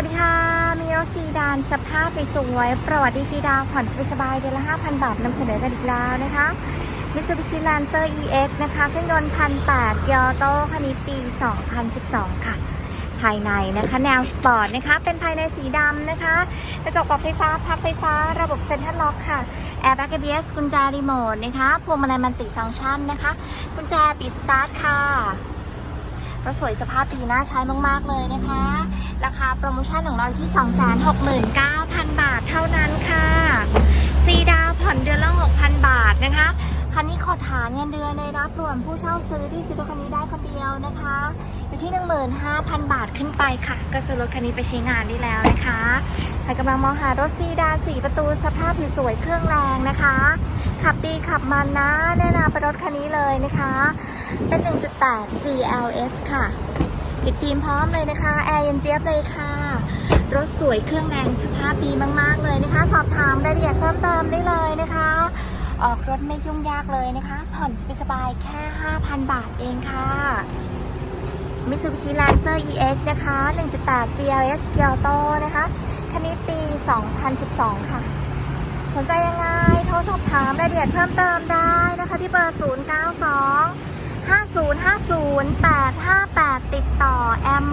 วัสดีค่ะ มีรถซีดานสภาพสวยประวัติดีซีดานผ่อนสบายๆเดือนละ 5,000 บาทนำเสนอกันอีกแล้วนะคะ Mitsubishi Lancer EX นะคะเครื่องยนต์พันแปดยอโต้คันนี้ปี 2012 ค่ะ ภายในนะคะ แนวสปอร์ตนะคะ เป็นภายในสีดำนะคะ กระจกปรับไฟฟ้า พับไฟฟ้า ระบบเซ็นทรัลล็อกค่ะ แอร์แบ็กเบียสกุญแจรีโมทนะคะพวงมาลัยมันติฟังก์ชันนะคะ กุญแจปิดสตาร์ทค่ะรถสวยสภาพดีน่าใช้มากๆเลยนะคะ ราคาโปรโมชั่นของเราอยู่ที่ 269,000 บาทเท่านั้นค่ะฟรีดาวน์ผ่อนเดือนละ 6,000 บาทนะคะ คันนี้ขอฐานเงินเดือนในรับรวมผู้เช่าซื้อที่ซื้อรถคันนี้ได้คนเดียวนะคะ อยู่ที่ 15,000 บาทขึ้นไปค่ะ ก็ซื้อรถคันนี้ไปใช้งานได้แล้วนะคะใครกำลังมองหารถซีดาน4ประตูสภาพสวยเครื่องแรงนะคะ ขับดีขับมันนะแนะนำเป็นรถคันนี้เลยนะคะ เป็น 1.8 GLS ค่ะ ติดฟิล์มพร้อมเลยนะคะ แอร์เย็นเจี๊ยบเลยค่ะ รถสวยเครื่องแรงสภาพดีมาก ๆ เลยนะคะ สอบถามรายละเอียดเพิ่มเติมได้เลยนะคะ ออกรถไม่ยุ่งยากเลยนะคะ ผ่อนสบายๆแค่ 5,000 บาทเองค่ะ Mitsubishi Lancer EX นะคะ 1.8 GLS Kyoto นะคะ คันนี้ปี 2012 ค่ะ สนใจยังไง โทรสอบถามรายละเอียดเพิ่มเติมได้นะคะ ที่เบอร์ 092 5050 858 ติดต่อแอม